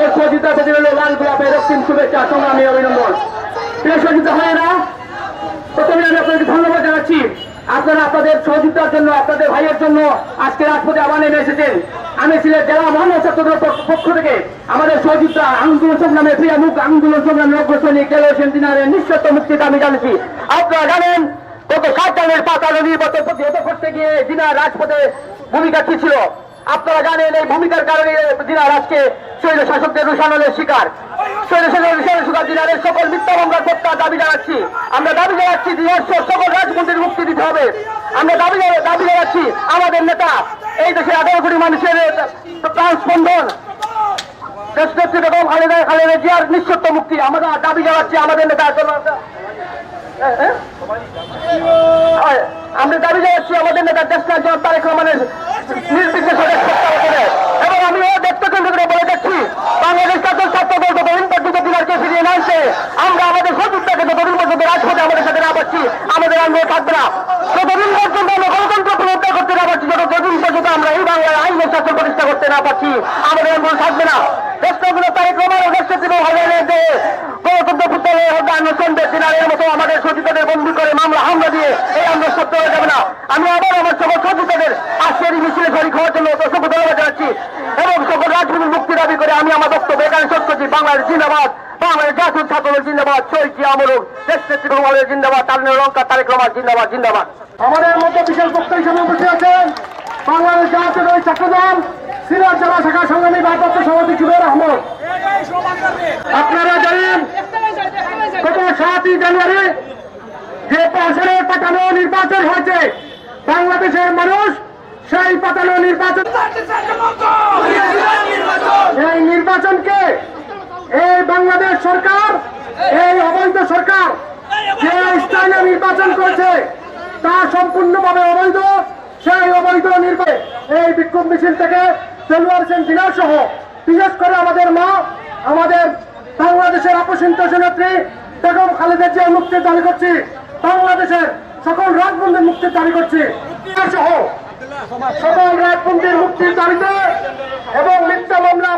লাল গোলাপের রক্তিম শুভেচ্ছা অভিনন্দন। প্রিয় হয় না প্রথমে আমি আপনাদেরকে ধন্যবাদ জানাচ্ছি। আপনারা আপনাদের সহযোগিতার জন্য, আপনাদের ভাইয়ের জন্য আজকে রাজপথে আবার নেমে এসেছেন। আমি সিলেট জেলা ছাত্রদের পক্ষ- থেকে আমাদের সহযোগিতা আন্দোলন সংগ্রামে প্রিয়া মুখ, আন্দোলন সংগ্রামে অগ্রসৈনিক গেল সেন্টিনারের নিঃশর্ত মুক্তি দাবি জানিয়েছি। আপনারা জানেন ষাট টানের পাতানো নির্বাচন প্রতিহত করতে গিয়ে দিনা রাজপথে ভূমিকা কি ছিল? আপনারা জানেন, এই ভূমিকার কারণে দিনা রাজকে শৈল শাসকদের রুশানলের শিকার। শৈল শাসকের রুশানের শিকার দিনারের সকল মিথ্যা মামলার প্রত্যাহার দাবি জানাচ্ছি। আমরা দাবি জানাচ্ছি দিনার সকল রাজমন্ত্রীর মুক্তি দিতে হবে। আমরা দাবি দাবি জানাচ্ছি আমাদের নেতা, এই দেশের আঠারো কোটি মানুষের প্রাণ দেশনেত্রী বেগম খালেদা খালেদা জিয়ার নিঃশর্ত মুক্তি। আমরা দাবি জানাচ্ছি আমাদের নেতা আমরা দাবি জানাচ্ছি আমাদের নেতা দেশনাথ তারেক রহমানের নির্বিশেষে দেশ প্রত্যাবর্তনে। এবং আমিও দেখতে কেন্দ্র করে বলে যাচ্ছি বাংলাদেশ জাতীয় ছাত্র দল যতদিন পর্যন্ত দিনারকে ফিরিয়ে না আসে আমরা আমাদের সতীর্থকে যতদিন পর্যন্ত রাজপথে আমাদের পাচ্ছি আমাদের আন্দোলন থাকবে না। যতদিন পর্যন্ত আমরা গণতন্ত্র পুনরুদ্ধার করতে না পারছি, যতদিন পর্যন্ত আমরা এই বাংলায় আইনের শাসন প্রতিষ্ঠা করতে না পারছি, আমাদের আন্দোলন থাকবে না। রহমান ও দেশনেত্রী বেগম খালেদা জিয়া গণতন্ত্র পুত্রের আন্দোলন দিনারের মতো আমাদের সচিবদের বন্দী করে মামলা, হামলা দিয়ে এই আন্দোলন সত্য হয়ে যাবে না। আমি আবার আমার সকল সচিবদের আজকের মিছিলে শরীর হওয়ার জন্য অসংখ্য ধন্যবাদ জানাচ্ছি এবং সকল রাজনীতির মুক্তি দাবি করে আমি আমার বক্তব্য এখানে শেষ করছি। বাংলাদেশ জিন্দাবাদ। বাংলাদেশ জাতীয় ছাত্র জিন্দাবাদ। শহীদ আমরক দেশ নেত্রী জিন্দাবাদ। তারুণ্য লঙ্কা, তারেক রহমান জিন্দাবাদ জিন্দাবাদ। আমাদের মধ্যে বিশেষ বক্তা হিসেবে উপস্থিত আছেন বাংলাদেশ জাতীয় ছাত্র দল সিনিয়র জেলা শাখা সংগ্রামী ভারপ্রাপ্ত সভাপতি জুবের আহমদ। আপনারা জানেন, গত সাতই জানুয়ারি যে আসরে পাঠানো নির্বাচন হয়েছে, বাংলাদেশের মানুষ সেই পাঠানো নির্বাচন। এই নির্বাচনকে এই বাংলাদেশ সরকার, এই অবৈধ সরকার যে স্থানে নির্বাচন করেছে, তা সম্পূর্ণভাবে অবৈধ। সেই অবৈধ নির্বাচন, এই বিক্ষোভ মিছিল থেকে সেলুয়ার সেন দিনার সহ বিশেষ করে আমাদের মা, আমাদের বাংলাদেশের অপসিন্ত নেত্রী বেগম খালেদা জিয়া মুক্তির দাবি করছি। বাংলাদেশের সকল রাজবন্দির মুক্তির দাবি করছি। সহ সকল রাজপন্থীর মুক্তির দাবিতে এবং মিথ্যা মামলা